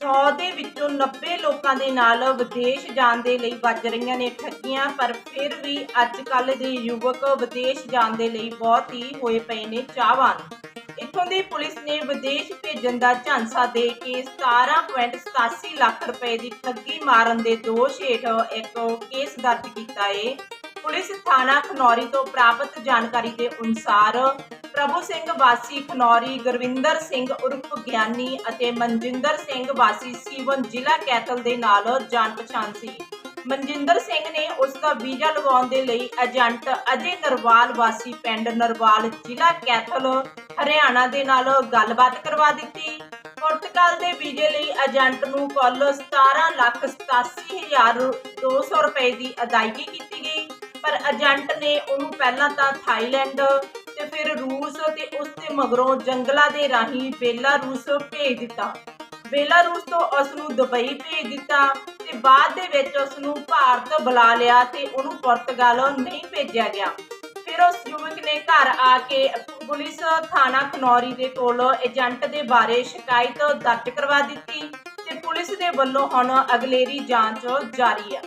100 ਦੇ ਵਿੱਚੋਂ 90 ਲੋਕਾਂ ਦੇ ਨਾਲ ਵਿਦੇਸ਼ ਜਾਣ ਦੇ ਲਈ ਵੱਜ ਰਹੀਆਂ ਨੇ ਠੱਗੀਆਂ, ਪਰ ਫਿਰ ਵੀ ਅੱਜ ਕੱਲ ਦੇ ਯੁਵਕ ਵਿਦੇਸ਼ ਜਾਣ ਦੇ ਲਈ ਬਹੁਤ ਹੀ ਹੋਏ ਪਏ ਨੇ ਚਾਹਵਾਨ। ਇੱਥੋਂ ਦੀ ਪੁਲਿਸ ਨੇ ਵਿਦੇਸ਼ ਭੇਜਣ ਦਾ ਝਾਂਸਾ ਦੇ ਕੇ 17.87 ਲੱਖ ਰੁਪਏ ਦੀ ਠੱਗੀ ਮਾਰਨ ਦੇ ਦੋਸ਼ ਹੇਠ ਇੱਕ ਕੇਸ ਦਰਜ ਕੀਤਾ ਹੈ ਪੁਲਿਸ ਥਾਣਾ ਖਨੌਰੀ ਤੋਂ ਪ੍ਰਾਪਤ ਜਾਣਕਾਰੀ ਦੇ ਅਨੁਸਾਰ ਪ੍ਰਭੂ ਸਿੰਘ ਵਾਸੀ ਖਨੌਰੀ ਗੁਰਵਿੰਦਰ ਸਿੰਘ ਉਰਫ ਗਿਆਨੀ ਅਤੇ ਮਨਜਿੰਦਰ ਸਿੰਘ ਵਾਸੀ ਸੀਵਨ ਜ਼ਿਲ੍ਹਾ ਕੈਥਲ ਦੇ ਨਾਲ ਜਾਣ ਪਛਾਣ ਸੀ। ਮਨਜਿੰਦਰ ਸਿੰਘ ਨੇ ਉਸ ਦਾ ਵੀਜ਼ਾ ਲਗਾਉਣ ਦੇ ਲਈ ਏਜੰਟ ਅਜੇ ਨਰਵਾਲ ਵਾਸੀ ਪਿੰਡ ਨਰਵਾਲ ਜ਼ਿਲ੍ਹਾ ਕੈਥਲ ਹਰਿਆਣਾ ਦੇ ਨਾਲ ਗੱਲਬਾਤ ਕਰਵਾ ਦਿੱਤੀ। ਪੁਰਤਗਾਲ ਦੇ ਵੀਜ਼ੇ ਲਈ ਏਜੰਟ ਨੂੰ ਕੁੱਲ 17,87,200 ਰੁਪਏ ਦੀ ਅਦਾਇਗੀ ਕੀਤੀ ਗਈ ਪਰ ਏਜੰਟ ਨੇ ਉਹਨੂੰ ਪਹਿਲਾਂ ਤਾਂ ਥਾਈਲੈਂਡ ਤੇ ਫਿਰ ਉਸ ਦੇ ਮਗਰੋਂ ਜੰਗਲਾਂ ਦੇ ਰਾਹੀਂ ਬੇਲਾਰੂਸ ਭੇਜ ਦਿੱਤਾ। ਬੇਲਾਰੂਸ ਤੋਂ ਉਸ ਨੂੰ ਦੁਬਈ ਭੇਜ ਦਿੱਤਾ ਤੇ ਬਾਅਦ ਦੇ ਵਿੱਚ ਉਸ ਨੂੰ ਭਾਰਤ ਬੁਲਾ ਲਿਆ ਤੇ ਉਹਨੂੰ ਪੁਰਤਗਾਲ ਨਹੀਂ ਭੇਜਿਆ ਗਿਆ। ਫਿਰ ਉਸ ਯੁਵਕ ਨੇ ਘਰ ਆ ਕੇ ਪੁਲਿਸ ਥਾਣਾ ਖਨੌਰੀ ਦੇ ਕੋਲ ਏਜੰਟ ਦੇ ਬਾਰੇ ਸ਼ਿਕਾਇਤ ਦਰਜ ਕਰਵਾ ਦਿੱਤੀ ਤੇ ਪੁਲਿਸ ਦੇ ਵੱਲੋਂ ਹੁਣ ਅਗਲੇਰੀ ਜਾਂਚ ਜਾਰੀ ਹੈ।